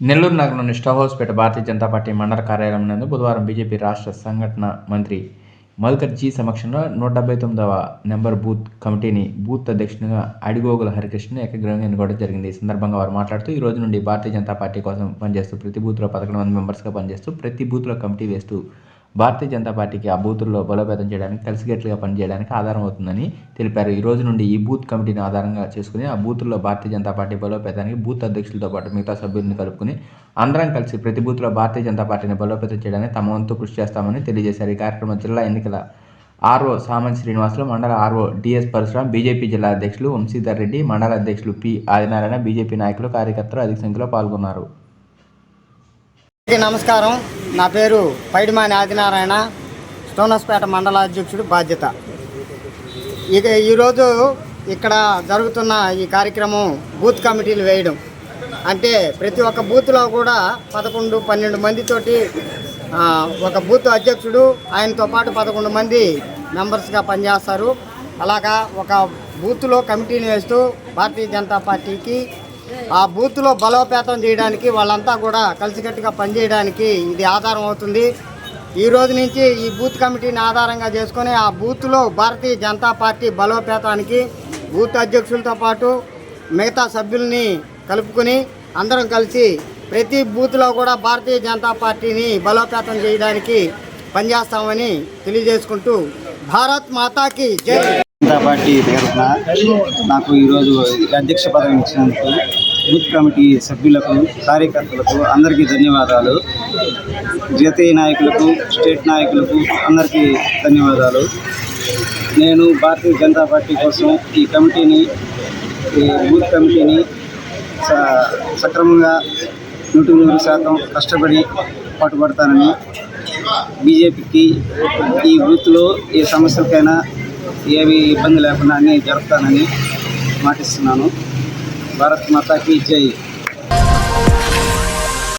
నెల్లూరు నగరంలోని స్టవ్ హౌస్పేట భారతీయ జనతా పార్టీ మండల కార్యాలయం నందు బుధవారం బీజేపీ రాష్ట్ర సంఘటన మంత్రి మధుకర్ జీ సమక్షంలో నూట డెబ్బై తొమ్మిదవ నెంబర్ బూత్ కమిటీని బూత్ అధ్యక్షునిగా అడిగోగుల హరికృష్ణ ఏకగ్రహంగా ఎన్నుకోవడం జరిగింది. ఈ సందర్భంగా వారు మాట్లాడుతూ ఈ రోజు నుండి భారతీయ జనతా పార్టీ కోసం పనిచేస్తూ ప్రతి బూత్లో పదకొండు మంది మెంబర్స్గా పనిచేస్తూ ప్రతి బూత్లో కమిటీ వేస్తూ భారతీయ జనతా పార్టీకి ఆ బూతుల్లో బలోపేతం చేయడానికి కలిసికట్టుగా పనిచేయడానికి ఆధారం అవుతుందని తెలిపారు. ఈ రోజు నుండి ఈ బూత్ కమిటీని ఆధారంగా చేసుకుని ఆ బూతుల్లో భారతీయ జనతా పార్టీ బలోపేతానికి బూత్ అధ్యక్షులతో పాటు మిగతా సభ్యులను కలుపుకుని అందరం కలిసి ప్రతి బూత్లో భారతీయ జనతా పార్టీని బలోపేతం చేయడానికి తమ వంతు కృషి చేస్తామని తెలియజేశారు. ఈ కార్యక్రమం జిల్లా ఎన్నికల ఆర్ఓ సామంత్ శ్రీనివాసులు మండల ఆర్ఓ డిఎస్ పరశురాం బీజేపీ జిల్లా అధ్యక్షులు వంశీధర్ రెడ్డి మండల అధ్యక్షులు పి ఆదినారాయణ బీజేపీ నాయకులు కార్యకర్తలు అధిక సంఖ్యలో పాల్గొన్నారు. నమస్కారం. నా పేరు పైడిమాని ఆదినారాయణ స్టోనస్పేట మండల అధ్యక్షుడు బాధ్యత. ఇక ఈరోజు ఇక్కడ జరుగుతున్న ఈ కార్యక్రమం బూత్ కమిటీలు వేయడం. అంటే ప్రతి ఒక్క బూత్లో కూడా పదకొండు పన్నెండు మందితోటి ఒక బూత్ అధ్యక్షుడు ఆయనతో పాటు పదకొండు మంది మెంబర్స్గా పనిచేస్తారు. అలాగా ఒక బూత్లో కమిటీని వేస్తూ భారతీయ జనతా పార్టీకి ఆ బూత్లో బలోపేతం చేయడానికి వాళ్ళంతా కూడా కలిసికట్టుగా పనిచేయడానికి ఇది ఆధారం అవుతుంది. ఈ రోజు నుంచి ఈ బూత్ కమిటీని ఆధారంగా చేసుకొని ఆ బూత్లో భారతీయ జనతా పార్టీ బలోపేతానికి బూత్ అధ్యక్షులతో పాటు మిగతా సభ్యుల్ని కలుపుకొని అందరం కలిసి ప్రతి బూత్లో కూడా భారతీయ జనతా పార్టీని బలోపేతం చేయడానికి పనిచేస్తామని తెలియజేసుకుంటూ భారత్ మాతాకి జై. జనతా పార్టీ తరఫున నాకు ఈరోజు అధ్యక్ష పదవి ఇచ్చినందుకు బూత్ కమిటీ సభ్యులకు కార్యకర్తలకు అందరికీ ధన్యవాదాలు. జాతీయ నాయకులకు స్టేట్ నాయకులకు అందరికీ ధన్యవాదాలు. నేను భారతీయ జనతా పార్టీ కోసం ఈ కమిటీని ఈ బూత్ కమిటీని స- సక్రమంగా నూటికి నూరు శాతం కష్టపడి పాటుపడతానని బీజేపీకి ఈ బూత్లో ఏ సమస్యలకైనా ఏవి ఇబ్బంది లేకుండా అన్నీ జరుపుతానని మాటిస్తున్నాను. భారత్ మాతాకి జై.